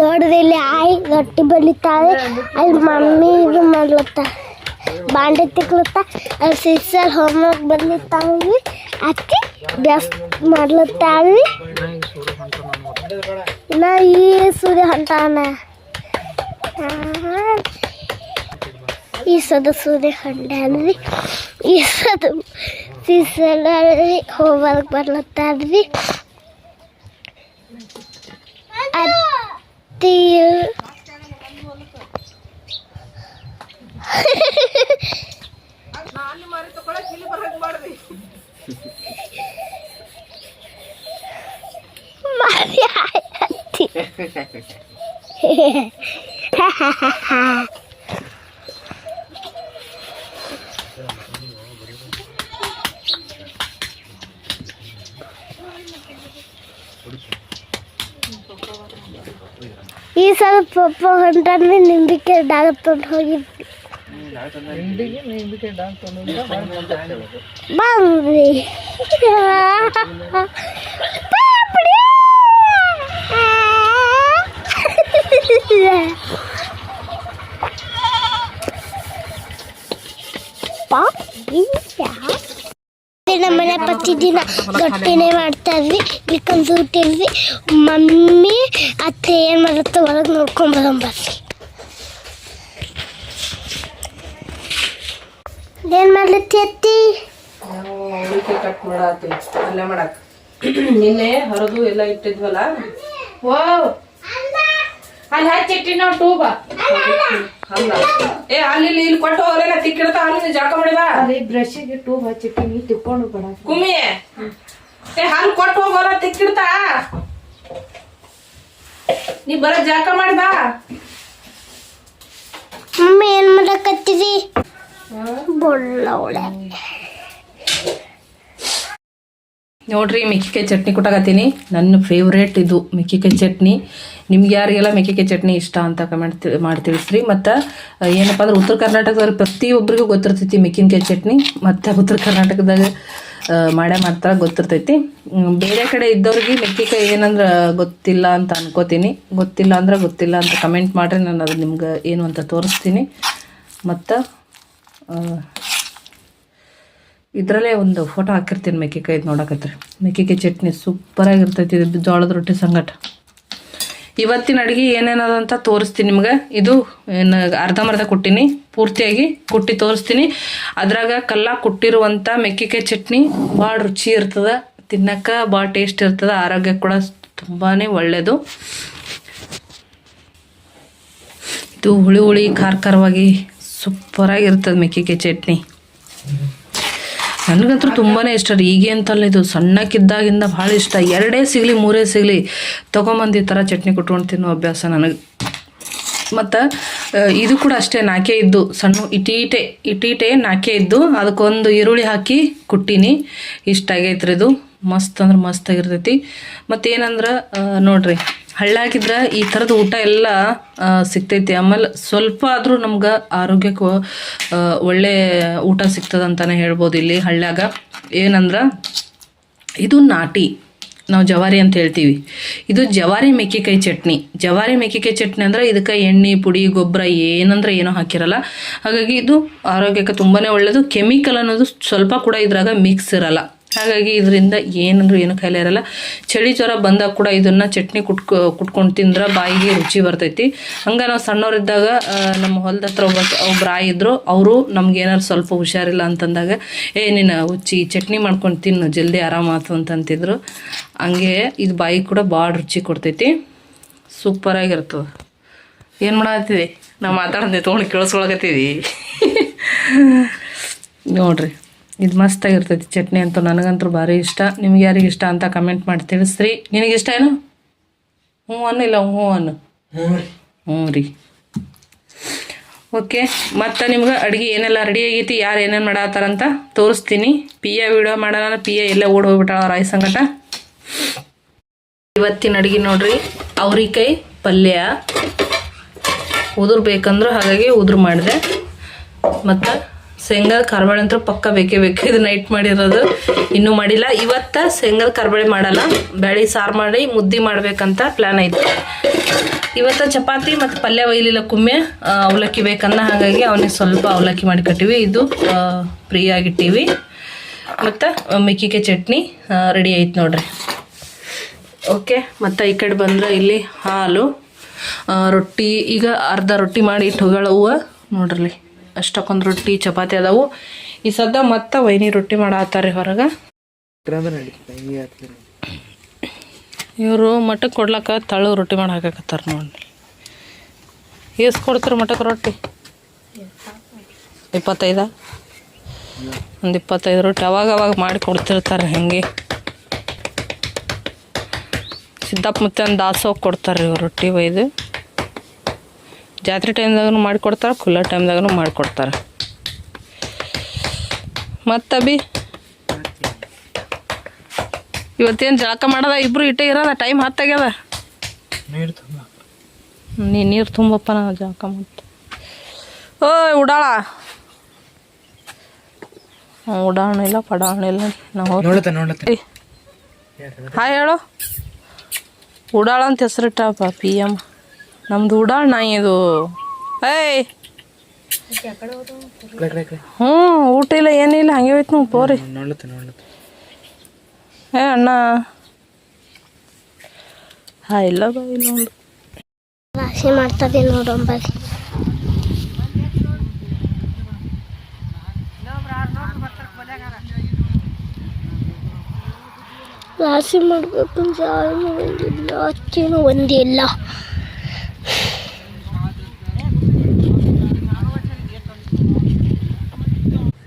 ನೋಡ್ರಿ ಇಲ್ಲಿ ಆಯಿ ರೊಟ್ಟಿ ಬಲಿತಾಳೆ ಅಲ್ಲಿ ಮಮ್ಮಿ ಇದು ಮಾಡ್ಲತ್ತ, ಬಾಂಡೆ ತಿಕ್ಲತ್ತ, ಅಲ್ಲಿ ಸಿಸ್ಟರ್ ಹೋಮ್ವರ್ಕ್ ಬರ್ಲಿತ್ತಾಳ್ರಿ ಅಕ್ಕಿ ಬೆಸ್ಟ್ ಮಾಡ್ಲತ್ತಾಳ್ರಿ ಇನ್ನ ಈ ಸೂರ್ಯ ಹೊಂಟಾನ. ಈ ಸದ ಸೂರ್ಯ ಹೊಂಟಾನ್ರಿ ಈ ಸದ ಸಿಸ್ಟರ್ ಹೋಮ್ವರ್ಕ್ ಬರ್ಲತ್ತಾಳ್ರಿ ಅತ್ತಿ ಮಾರಿ ಅತ್ತಿ ಈ ಸಲ ಪಪ್ಪ ಹೊಂಟಂದ್ರೆ ನಿಂಬಿಕೆ ಡಾಗತ್ತೊಂಡು ಹೋಗಿದ್ವಿ ಬಂದ್ರಿ ಪಾಪಡಿ. ಪಾಪಡಿ. ನಮ್ಮನೆ ಪ್ರತಿದಿನ ರೊಟ್ಟಿನೇ ಮಾಡ್ತಾರ್ರಿ ಬಿಕನ್ ಊಟಿರ್ರಿ ಮಮ್ಮಿ ಅತ್ತೆ ಏನು ಮಾಡುತ್ತೆ ಒಳಗೆ ನೋಡ್ಕೊಂಡ್ ಬರಂಬರ್ರಿ ಏನು ಮಾಡ್ಲತ್ತಿ ಅತ್ತಿ? ನಾವು ಅವಳಿಕೆ ಕಟ್ ಮಾಡತ್ತೀವಿ ಅಲ್ಲೇ ಮಾಡಕ್. ನಿನ್ನೆ ಹರಿದು ಎಲ್ಲ ಇಟ್ಟಿದ್ವಲ್ಲ? ಓ ಅಲ್ಲಿ ಹಚ್ಚಿಟ್ಟಿ ನಾವು ಟೂಬ ಅಲ್ಲ. ಏ ಅಲ್ಲಿ ಇಲ್ಲಿ ಇಲ್ಲಿ ಕೊಟ್ಟು ಹೋಗಲ್ಲ ತಿಕ್ಕಿಡ್ತ ಅಲ್ಲಿ ಜಾಕ ಮಾಡಿದ ಅಲ್ಲಿ ಬ್ರಷಿಗೆ ಟೂಬ್ ಹಚ್ಚಿಟ್ಟಿ ನೀ ತಿಕ್ಕೊಂಡು ಬಡ ಕುಮ್ಮಿ. ಏ ಹಾಲು ಕೊಟ್ಟು ಹೋಗೋಲ್ಲ ತಿಕ್ಕಿಡ್ತಾ. ನೀ ಬರ ಜಳಕ ಮಾಡಿ ಬಾ. ಮಮ್ಮಿ ಏನು ಮಾಡಕತ್ತೀರಿ ಬೊಳ್ಳವಳೆ. ನೋಡ್ರಿ ಮೆಕ್ಕಿಕಾಯಿ ಚಟ್ನಿ ಕೊಟ್ಟಾಗತ್ತೀನಿ ನನ್ನ ಫೇವ್ರೇಟ್ ಇದು ಮೆಕ್ಕಿಕಾಯಿ ಚಟ್ನಿ. ನಿಮ್ಗೆ ಯಾರಿಗೆಲ್ಲ ಮೆಕ್ಕಿಕಾಯಿ ಚಟ್ನಿ ಇಷ್ಟ ಅಂತ ಕಮೆಂಟ್ ಮಾಡಿ ತಿಳಿಸ್ರಿ. ಮತ್ತು ಏನಪ್ಪ ಅಂದ್ರೆ ಉತ್ತರ ಕರ್ನಾಟಕದಲ್ಲಿ ಪ್ರತಿಯೊಬ್ಬರಿಗೂ ಗೊತ್ತಿರ್ತೈತಿ ಮೆಕ್ಕಿನಕಾಯಿ ಚಟ್ನಿ. ಮತ್ತು ಉತ್ತರ ಕರ್ನಾಟಕದಾಗ ಮಾಡ್ಯ ಮಾಡೇ ಮಾಡ್ತಾರೆ ಗೊತ್ತಿರ್ತೈತಿ ಬೇರೆ ಕಡೆ ಇದ್ದವ್ರಿಗೆ ಮೆಕ್ಕಿಕಾಯಿ ಏನಂದ್ರೆ ಗೊತ್ತಿಲ್ಲ ಅಂತ ಅನ್ಕೋತೀನಿ. ಗೊತ್ತಿಲ್ಲ ಅಂದ್ರೆ ಗೊತ್ತಿಲ್ಲ ಅಂತ ಕಮೆಂಟ್ ಮಾಡಿರಿ. ನಾನು ಅದು ನಿಮ್ಗೆ ಏನು ಅಂತ ತೋರಿಸ್ತೀನಿ. ಮತ್ತು ಇದರಲ್ಲೇ ಒಂದು ಫೋಟೋ ಹಾಕಿರ್ತೀನಿ ಮೆಕ್ಕೆಕಾಯ್ದು ನೋಡಕತ್ರಿ. ಮೆಕ್ಕೆಕಾಯಿ ಚಟ್ನಿ ಸೂಪರಾಗಿರ್ತೈತಿ ಇದು ಜೋಳದ ರೊಟ್ಟಿ ಸಂಗಟ. ಇವತ್ತಿನ ಅಡುಗೆ ಏನೇನದ ಅಂತ ತೋರಿಸ್ತೀನಿ ನಿಮ್ಗೆ. ಇದು ಏನು, ಅರ್ಧಂಬರ್ಧ ಕೊಟ್ಟಿನಿ, ಪೂರ್ತಿಯಾಗಿ ಕುಟ್ಟಿ ತೋರಿಸ್ತೀನಿ. ಅದ್ರಾಗ ಕಲ್ಲ ಕುಟ್ಟಿರುವಂಥ ಮೆಕ್ಕೆಕಾಯಿ ಚಟ್ನಿ ಭಾಳ ರುಚಿ ಇರ್ತದ ತಿನ್ನಕ್ಕೆ ಭಾಳ ಟೇಸ್ಟ್ ಇರ್ತದ ಆರೋಗ್ಯ ಕೂಡ ತುಂಬಾ ಒಳ್ಳೆಯದು ಇದು ಹುಳಿ ಹುಳಿ ಖಾರ ಖಾರವಾಗಿ ಸೂಪರಾಗಿರ್ತದೆ ಮೆಕ್ಕೆಕಾಯಿ ಚಟ್ನಿ. ನನಗಂತೂ ತುಂಬಾ ಇಷ್ಟ ರೀ. ಈಗ ಅಂತಲ್ಲ ಇದು ಸಣ್ಣಕ್ಕಿದ್ದಾಗಿಂದ ಭಾಳ ಇಷ್ಟ. ಎರಡೇ ಸಿಗಲಿ, ಮೂರೇ ಸಿಗಲಿ ತೊಗೊಂಬಂದು ಈ ಥರ ಚಟ್ನಿ ಕುಟ್ಕೊಂಡು ತಿನ್ನೋ ಅಭ್ಯಾಸ ನನಗೆ. ಮತ್ತು ಇದು ಕೂಡ ಅಷ್ಟೇ ನಾಕೆ ಇದ್ದು, ಸಣ್ಣ ಇಟೀಟೆ ಇಟೀಟೆ ನಾಕೆ ಇದ್ದು, ಅದಕ್ಕೊಂದು ಈರುಳ್ಳಿ ಹಾಕಿ ಕುಟ್ಟೀನಿ. ಇಷ್ಟ ಆಗೈತ್ರಿ ಇದು. ಮಸ್ತ್ ಅಂದ್ರೆ ಮಸ್ತ್ ಆಗಿರ್ತೈತಿ. ಮತ್ತೇನಂದ್ರೆ ನೋಡ್ರಿ. ಹಳ್ಳಾಗಿದ್ರೆ ಈ ಥರದ ಊಟ ಎಲ್ಲ ಸಿಗ್ತೈತಿ. ಆಮೇಲೆ ಸ್ವಲ್ಪ ಆದರೂ ನಮ್ಗೆ ಆರೋಗ್ಯಕ್ಕೆ ಒಳ್ಳೆ ಊಟ ಸಿಗ್ತದಂತಲೇ ಹೇಳ್ಬೋದು ಇಲ್ಲಿ ಹಳ್ಳ್ಯಾಗ ಏನಂದ್ರೆ, ಇದು ನಾಟಿ. ನಾವು ಜವಾರಿ ಅಂತ ಹೇಳ್ತೀವಿ. ಇದು ಜವಾರಿ ಮೆಕ್ಕೆಕಾಯಿ ಚಟ್ನಿ. ಜವಾರಿ ಮೆಕ್ಕೆಕಾಯಿ ಚಟ್ನಿ ಅಂದರೆ ಇದಕ್ಕೆ ಎಣ್ಣೆ, ಪುಡಿ, ಗೊಬ್ಬರ ಏನಂದ್ರೆ ಏನೋ ಹಾಕಿರಲ್ಲ. ಹಾಗಾಗಿ ಇದು ಆರೋಗ್ಯಕ್ಕೆ ತುಂಬಾ ಒಳ್ಳೆಯದು ಕೆಮಿಕಲ್ ಅನ್ನೋದು ಸ್ವಲ್ಪ ಕೂಡ ಇದ್ರಾಗ ಮಿಕ್ಸ್ ಇರಲ್ಲ. ಹಾಗಾಗಿ ಇದರಿಂದ ಏನಂದ್ರೂ ಏನು ಕಾಯಿಲೆ ಇರಲ್ಲ. ಚಳಿ ಜ್ವರ ಬಂದಾಗ ಕೂಡ ಇದನ್ನು ಚಟ್ನಿ ಕುಟ್ಕೊ, ಕುಟ್ಕೊಂಡು ತಿಂದ್ರೆ ಬಾಯಿಗೆ ರುಚಿ ಬರ್ತೈತಿ. ಹಂಗೆ ನಾವು ಸಣ್ಣವರಿದ್ದಾಗ ನಮ್ಮ ಹೊಲದ ಹತ್ರ ಒಬ್ಬ ಒಬ್ಬರು ಆಯಿದ್ರು ಅವರು ನಮ್ಗೆ ಏನಾರು ಸ್ವಲ್ಪ ಹುಷಾರಿಲ್ಲ ಅಂತಂದಾಗ, ಏ, ನೀನು ಹುಚ್ಚಿ ಚಟ್ನಿ ಮಾಡ್ಕೊಂಡು ತಿನ್ನು, ಜಲ್ದಿ ಆರಾಮಾತು ಅಂತಂತಿದ್ರು ಹಂಗೆ ಇದು ಬಾಯಿಗೆ ಕೂಡ ಭಾಳ ರುಚಿ ಕೊಡ್ತೈತಿ. ಸೂಪರಾಗಿರ್ತದೆ ಏನು ಮಾಡತ್ತಿದೆ ನಾವು ಮಾತಾಡೋದು ತೊಗೊಂಡು ಕೇಳಿಸ್ಕೊಳಕತ್ತೀವಿ ನೋಡ್ರಿ. ಇದು ಮಸ್ತಾಗಿರ್ತೈತಿ ಚಟ್ನಿ ಅಂತೂ ನನಗಂತೂ ಭಾರಿ ಇಷ್ಟ. ನಿಮ್ಗೆ ಯಾರಿಗೆ ಇಷ್ಟ ಅಂತ ಕಮೆಂಟ್ ಮಾಡಿ ತಿಳಿಸ್ರಿ. ನಿನಗೆ ಇಷ್ಟ ಏನು? ಹ್ಞೂ ಅನ್ನು ಇಲ್ಲ ಹ್ಞೂ ಅನ್ನು. ಹ್ಞೂ ರೀ. ಓಕೆ ಮತ್ತು ನಿಮ್ಗೆ ಅಡುಗೆ ಏನೆಲ್ಲ ರೆಡಿ ಆಗೈತಿ ಯಾರು ಏನೇನು ಮಾಡತ್ತಾರಂತ ತೋರಿಸ್ತೀನಿ. ಪಿಯ ವಿಡಿಯೋ ಮಾಡೋಣ ಎ ಎಲ್ಲ ಓಡ್ ಹೋಗ್ಬಿಟ್ಟಾಳ ರಾಯ್ ಸಂಗಟ. ಇವತ್ತಿನ ಅಡುಗೆ ನೋಡ್ರಿ ಅವ್ರಿಕಾಯಿ ಪಲ್ಯ. ಉದುರು ಬೇಕಂದ್ರೆ ಹಾಗಾಗಿ ಉದುರು ಮಾಡಿದೆ. ಮತ್ತು ಶೇಂಗಾ ಕರ್ಬಳೆ ಅಂತೂ ಪಕ್ಕ ಬೇಕೇ ಬೇಕು. ಇದು ನೈಟ್ ಮಾಡಿರೋದು. ಇನ್ನೂ ಮಾಡಿಲ್ಲ. ಇವತ್ತ ಸೆಂಗಲ್ ಕರ್ಬಳೆ ಮಾಡಲ್ಲ. ಬೇಳೆ ಸಾರು ಮಾಡಿ ಮುದ್ದೆ ಮಾಡ್ಬೇಕಂತ ಪ್ಲ್ಯಾನ್ ಐತೆ. ಇವತ್ತು ಚಪಾತಿ ಮತ್ತು ಪಲ್ಯ ಒಯ್ಲಿಲ್ಲ ಕುಮ್ಮೆ. ಅವಲಕ್ಕಿ ಬೇಕನ್ನ ಹಾಗಾಗಿ ಅವನಿಗೆ ಸ್ವಲ್ಪ ಅವಲಕ್ಕಿ ಮಾಡಿ ಕಟ್ಟಿವಿ. ಇದು ಫ್ರೀ ಆಗಿಟ್ಟಿವಿ. ಮತ್ತು ಮಿಕ್ಕಿಗೆ ಚಟ್ನಿ ರೆಡಿ ಐತೆ ನೋಡ್ರಿ. ಓಕೆ ಮತ್ತು ಈ ಕಡೆ ಬಂದ್ರೆ ಇಲ್ಲಿ ಹಾಲು ರೊಟ್ಟಿ, ಈಗ ಅರ್ಧ ರೊಟ್ಟಿ ಮಾಡಿ ಇಟ್ಟು ಹೋಗ್ಯಾಳವು ನೋಡ್ರಿ. ಅಷ್ಟಕ್ಕೊಂದು ರೊಟ್ಟಿ, ಚಪಾತಿ ಅದಾವು. ಈ ಸದ್ದ ಮತ್ತೆ ವೈನಿ ರೊಟ್ಟಿ ಮಾಡಾತಾರೆ ಹೊರಗೆ. ಇವರು ಮಠಕ್ಕೆ ಕೊಡ್ಲಕ್ಕ ತಳು ರೊಟ್ಟಿ ಮಾಡಿ ಹಾಕಾಕತ್ತಾರ ನೋಡಿ ಎಷ್ಟು ಕೊಡ್ತಾರೆ ಮಠಕ್ಕೆ ರೊಟ್ಟಿ? ಇಪ್ಪತ್ತೈದ? ಒಂದು ಇಪ್ಪತ್ತೈದು ರೊಟ್ಟಿ. ಅವಾಗ ಅವಾಗ ಮಾಡಿ ಕೊಡ್ತಿರ್ತಾರೆ ಹಾಗೆ. ಸಿದ್ದಪ್ಪ ಮತ್ತೆ ಒಂದು ದಾಸೋಗಿ ಕೊಡ್ತಾರೆ ಇವ್ರು ರೊಟ್ಟಿ ಒಯ್ದು. ಜಾತ್ರೆ ಟೈಮ್ದಾಗೂ ಮಾಡಿಕೊಡ್ತಾರೆ ಖುಲ್ಲ ಟೈಮ್ದಾಗೂ ಮಾಡಿಕೊಡ್ತಾರೆ. ಮತ್ತು ಬಿ ಇವತ್ತೇನು ಜಳಕ ಮಾಡೋದ? ಇಬ್ರು ಇಟ್ಟೆ ಇರೋದ ಟೈಮ್ ಹತ್ತಾಗ್ಯದ. ನೀ ನೀರು ತುಂಬಪ್ಪ ನಾನು ಜಳಕ ಮತ್ತೆ ಓಯ್ ಉಡಾಳ. ಉಡಾಣ ಇಲ್ಲ ಪಡಾಣ ಇಲ್ಲ. ನಾವು ಹೋಗ್ತೀವಿ ಹೇಳು. ಉಡಾಳ ಅಂತ ಹೆಸರಿಟ್ಟಪ್ಪ ಪಿ ಎಂ ನಮ್ದು ನಾಯಿ ಇದು. ಏಯ್. ಹ್ಞೂ ಊಟ ಇಲ್ಲ, ಏನಿಲ್ಲ, ಹಂಗೆ ಹೋಯ್ತು ನಾವು ಪೋರಿ. ಏ, ಅಣ್ಣ. ಹಾ ಇಲ್ಲ ಬಾ ಇಲ್ಲ ರಾಶಿ ಮಾಡ್ತದೆ ನೋಡೊಂಬಲ್ಲಿ ರಾಶಿ ಮಾಡ್ಬೇಕು ಯಾರು ಒಂದಿಲ್ಲ ಅಚ್ಚೇನು ಒಂದಿಲ್ಲ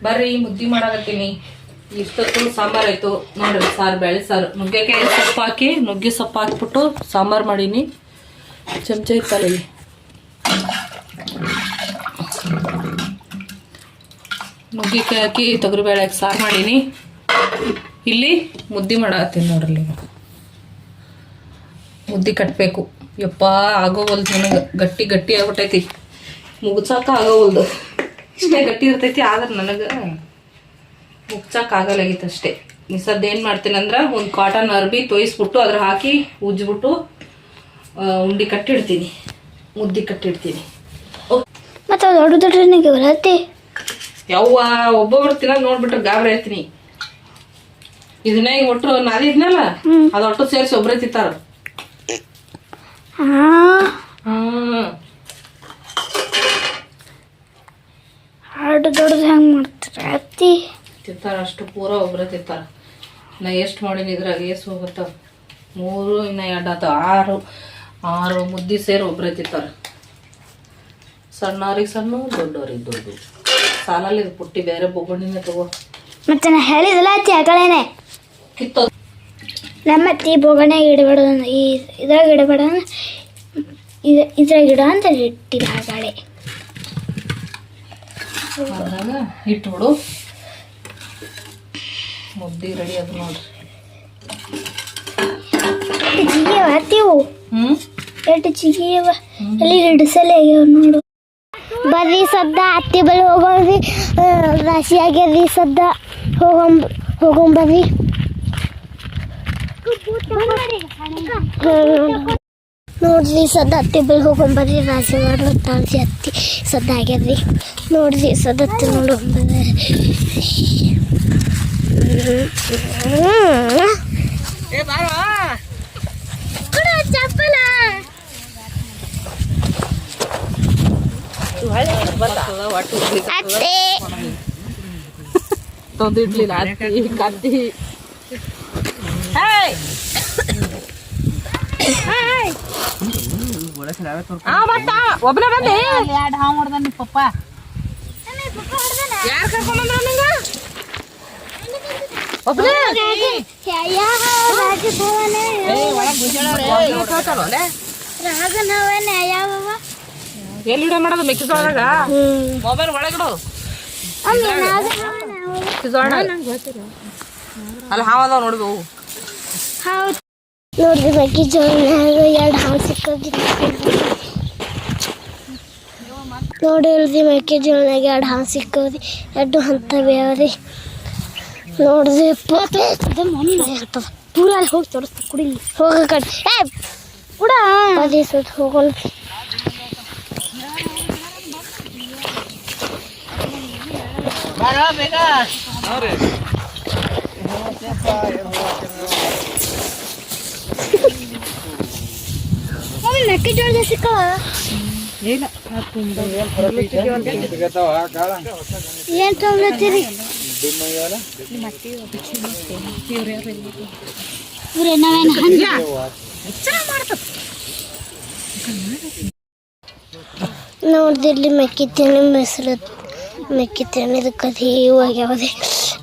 ಬರ್ರಿ, ಮುದ್ದಿ ಮಾಡಾಕತ್ತೀನಿ. ಇಷ್ಟೊತ್ತು ಸಾಂಬಾರ್ ಆಯ್ತು. ನೋಡ್ರಿ, ಸಾರು ಬೇಳೆ ಸಾರು. ನುಗ್ಗೆಕಾಯಿ ಸೊಪ್ಪು ಹಾಕಿ, ನುಗ್ಗೆ ಸೊಪ್ಪು ಹಾಕ್ಬಿಟ್ಟು ಸಾಂಬಾರು ಮಾಡೀನಿ. ಚಮಚ ಇತ್ತಲ್ಲ ನುಗ್ಗೆಕಾಯಿ ಹಾಕಿ ತೊಗರಿಬೇಳೆ ಹಾಕಿ ಸಾರು ಮಾಡೀನಿ. ಇಲ್ಲಿ ಮುದ್ದಿ ಮಾಡಾಕತ್ತೀನಿ ನೋಡ್ರಿ ಮುದ್ದಿ ಕಟ್ಟಬೇಕು ಯಪ್ಪ ಆಗೋವಲ್ದು ನನಗೆ ಗಟ್ಟಿ ಗಟ್ಟಿ ಆಗ್ಬಿಟ್ಟೈತಿ. ಮುಗ್ಸಾಕ ಆಗೋವಲ್ದು ಇಷ್ಟೇ ಗಟ್ಟಿ ಇರ್ತೈತಿ ಆದ್ರೆ ನನಗೆ ಮುಚ್ಚಕ್ಕಾಗಲಾಗಿತ್ತು ಅಷ್ಟೇ ಈ ಸದ್ದ ಏನು ಮಾಡ್ತೀನಿ ಅಂದ್ರೆ ಒಂದು ಕಾಟನ್ ಅರ್ಬಿ ತೋಯಿಸ್ಬಿಟ್ಟು ಅದ್ರ ಹಾಕಿ ಉಜ್ಜಿಬಿಟ್ಟು ಉಂಡಿ ಕಟ್ಟಿಡ್ತೀನಿ. ಮುದ್ದಿ ಕಟ್ಟಿಡ್ತೀನಿ. ಮತ್ತೆ ದೊಡ್ಡ ದೊಡ್ಡನಿಗೆ ಬರತ್ತೆ ಯವ್ವ ಒಬ್ಬೊಬ್ರು ತಿನ್ನೋದು ನೋಡ್ಬಿಟ್ರೆ ಗಾಬರಿ ಆಯ್ತೀನಿ ಇದನ್ನೇ ಈಗ ಒಟ್ಟು ನಾದಿದ್ನಲ್ಲ ಅದು ಒಟ್ಟು ಸೇರಿಸಿ ಒಬ್ಬರೇ ತಿಂತಾರ. ಹಾಂ ಹ್ಮ್ ದೊಡ್ಡ ದೊಡ್ಡದು ಹೆಂಗೆ ಮಾಡ್ತಾರೆ? ಅತ್ತಿ? ತಿಂತಾರ ಅಷ್ಟು ಪೂರ ಒಬ್ಬರೇ ತಿಂತಾರ. ನಾ ಎಷ್ಟು ಮಾಡೀನಿ ಇದ್ರಾಗ ಎಷ್ಟು ಹೋಗುತ್ತಾವ ಮೂರು ಇನ್ನ ಎರಡು ಆತ ಆರು ಆರು ಮುದ್ದಿ ಸೇರಿ ಒಬ್ಬರೇ ತಿಂತಾರ. ಸಣ್ಣವ್ರಿಗೆ ಸಣ್ಣ ದೊಡ್ಡವ್ರಿಗೆ ದೊಡ್ಡ ಸಾಲಲ್ಲಿ ಇದು ಪುಟ್ಟಿ ಬೇರೆ ಬೊಬ್ಬಣ್ಣಿನೇ ತಗೋ. ಮತ್ತೆ ನಾ ಹೇಳಿದಲ್ಲ ಅತ್ತಿ ಆಗಳೇನೆ ಕಿತ್ತೋ. ನಮ್ಮ ಅತ್ತಿ ಬೊಗಣೆ ಇಡಬೇಡ ಈ ಇದ್ರಾಗ ಇಡಬೇಡ ಇದು ಇದ್ರಾಗ ಇಡ ಅಂತ ಇಟ್ಟಿಲ್ಲ ಆಗಾಳೆ ಅದ್ರಾಗ ಇಟ್ಬಿಡು. ಮುದ್ದೆ ರೆಡಿ ಅದು ನೋಡ್ರಿ. ಜಿಗಿಯವ ಅತ್ತಿವು ಹ್ಮ್? ಎಷ್ಟು ಜಿಗಿಯವ ಎಲ್ಲಿ ಹಿಡಿಸಲೇ ನೋಡು. ಬರ್ರಿ ಸದ್ದ ಅತ್ತಿ ಬಳಿ ಹೋಗೋರಿ ರಾಶಿ ಆಗ್ಯದ್ರಿ ಸದ್ದ. ಹೋಗಂ ಹೋಗೊಂಬರ್ರಿ ನೋಡ್ರಿ ಸದ್ದ ಅತ್ತಿ ಬಳಿ ಹೋಗೊಂಬರ್ರಿ ರಾಶಿ ಮಾಡ್ಲತ್ತಾಳ್ರಿ ಅತ್ತಿ ಸದ್ದ ಆಗ್ಯದ್ರಿ ನೋಡ್ರಿ ಸದ್ದ ಅತ್ತಿ ನೋಡೊಂಬರ್ರಿ ಚಪ್ಪಲ. ಅತ್ತೆ. ತಂದಿಡ್ಲಿಲ್ಲ ಅತ್ತಿ ಕತ್ತಿ. ಒಬ್ಬನೇ ಬಂದಿ. ಎರಡು ಹಾವು ಹೊಡ್ದ ನಿಮ್ಮ ಪಪ್ಪ. ಯಾರು ಕರ್ಕೊಂಡ್ಬಂದ್ರ ನಿಂಗ? ರಾಗನವನೇ ಯಾವ ಎಲ್ಲಿ ಇಡ ಮಾಡೋದು ಮೆಕ್ಕಿಜೋಳದಾಗ? ಮೊಬೈಲ್ ಒಳಗಿಡು ಮೆಕ್ಕೆಜೋಳ. ಅಲ್ಲಿ ಹಾವದಾವ ನೋಡ್ದು ಹೌದು. ನೋಡ್ರಿ ಮೆಕ್ಕೆಜೋಳನಾಗ ಎರಡು ಹಾವು ಸಿಕ್ಕೋದ್ರಿ ನೋಡಿ ಇಲ್ದಿ ಮೆಕ್ಕೆಜೋಳನಾಗ ಎರಡು ಹಾಂ ಸಿಕ್ಕವ್ರಿ ಎರಡು ಹಂತವೇ ಅವ್ರಿ. ನೋಡಿದ್ವಿ ಪೂರ ಅಲ್ಲಿ ಹೋಗಿ ತೋರಿಸ್ತಾ ಕುಡಿಲಿ ಹೋಗ ಕಡೆ ಏ ಕೂಡ ಅದೇ ಸ್ವಲ್ಪ ಹೋಗೋಣ. ಮೆಕ್ಕೆಜೋಳ ಸಿಕ್ಕವ? ಏನ್? ತೊಗೊಂಡ್ತೀರಿ ಇವ್ರೆ ನಾವೇನು ಹಂಗ? ನೋಡ್ದಿರ್ಲಿ ಮೆಕ್ಕಿ ತಿನ್ನಿ ಮೆಸರು ಮೆಕ್ಕಿ ತಿನ್ನಿದ ಕದಿ ಹೋಗ್ಯಾವದೆ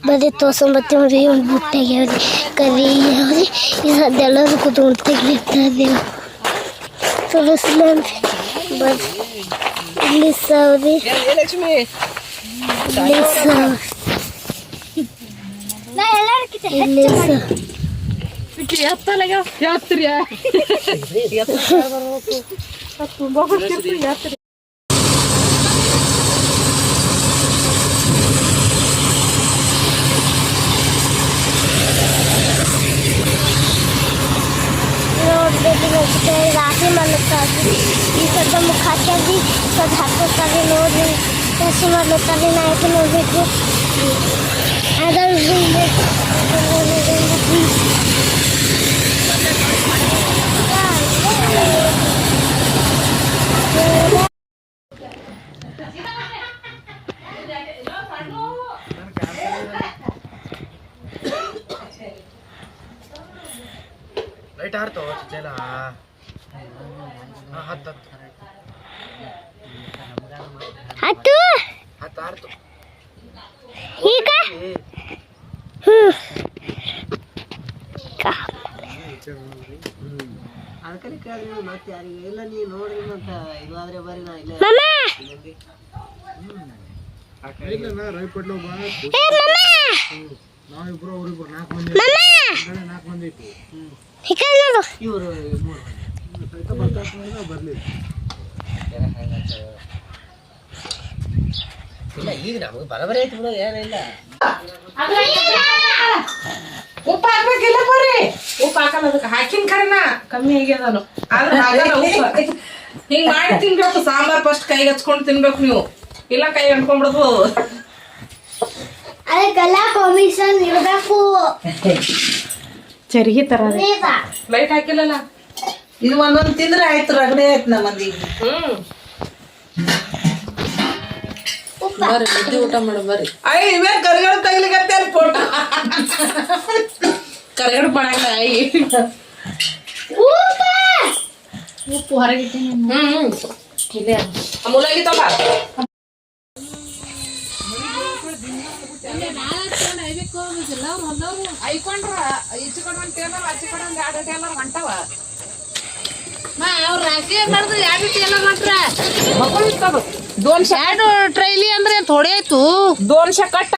ಬದಿ ತೋಸಂಬತ್ತಿ ಒಂದು ಒಂದು ಬುಟ್ಟ ಆಗ್ಯಾವ್ರಿ ಕದಿ ಈ ಸದ್ದೆಲ್ಲರೂ ಕುತ್ಕೊಂಡು ತೆಗಿಲಿರ್ತದೆ ತೋರಿಸ್ಲಂತ ಬರ್ರಿ ಇಲ್ಲಿ ಸಾವ್ರಿ ಇಲ್ಲಿ ಸಾವ್ ಈ ಸದ್ದ ಮುಖ ಹಾಕ್ಯಾವ್ರಿ ಸದ್ ಹಾಕೋತಾವ್ರಿ ನೋಡ್ರಿ ಕಸಿ ಮಾಡ್ಲತ್ತಾವ್ರಿ ನಾ ಯಾಕೆ ನೋಡ್ಬೇಕು ಅದಲ್ರಿ ಲೈಟ್ ಆಡ್ತಾವ ಚೇಲ ಹತ್ತು ಹತ್ತು ಹತ್ತು ಈಗ? ಇವರು ಬರ್ಲಿ ಇಲ್ಲ ಈಗ ನಮಗೆ ಬರಬರ ಐತಿ ಬಿಡೋದು ಏನಿಲ್ಲ ಉಪ್ಪು ಹಾಕ್ಬೇಕಿಲ್ಲ ಬರ್ರಿ ಉಪ್ಪು ಹಾಕಲ್ಲ ಅದಕ್ಕೆ ಹಾಕಿನ ಕರೆನ. ಕಮ್ಮಿ ಆಗ್ಯದನು ಆದ್ರೆ ಹಾಕಲ್ಲ ಉಪ್ಪು. ಹಿಂಗ್ ಮಾಡಿ ತಿನ್ಬೇಕು ಸಾಂಬಾರ್ ಫಸ್ಟ್ ಕೈಗೆ ಹಚ್ಕೊಂಡು ತಿನ್ಬೇಕು ನೀವು. ಇಲ್ಲ ಕೈ ಅಂಟ್ಕೊಂಡ್ಬಿಡ್ದು. ಅದಕ್ಕೆಲ್ಲ ಕಮಿಷನ್ ಇರಬೇಕು. ಚರಿಗೆ ತರ ಲೈಟ್ ಹಾಕಿಲ್ಲಲ್ಲ? ಇದು ಒಂದೊಂದು ತಿಂದ್ರೆ ಆಯ್ತು ರಗಡೆ ಆಯ್ತು ನಮ್ಮ ಮಂದಿ ಹ್ಮ್. ಬರ್ರಿ ನಿದ್ದೆ ಊಟ ಮಾಡೋಣ ಬರ್ರಿ. ಅಯ್ಯ ಇವೇ ಕರಿಗಡ ತಗ್ಲಿಕತ್ತೆ ಅಲ್ಲಿ ಫೋಟೋ. ಕರ್ಗಡ ಮಾಡಂಗ ಅಯ್ಯ ಉಪ್ಪು! ಹೊರಗೆ ಹ್ಮ್ ಇದೆ. ಅಮೂಲಾಗಿ ತಗೊಂಬ ಐಕೊಂಡ್ರ ಈಚೆಕಡೆ ಒಂದು ಟೇಲರ್ ಆಚೆಕಡೆ ಒಂದು ಎರಡು ಟೇಲರ್ ಹೊಂಟವ. ಮಾ ಅವ್ರ ರಾಶಿ ಮಾಡಿದ್ರು ಎರಡು ಟೇಲರ್ ಹೊಂಟ್ರ दोनशे ಎರಡು ಟ್ರೈಲಿ ಅಂದ್ರೆ ಥೋಡೆ ಆಯ್ತು दोनशे कट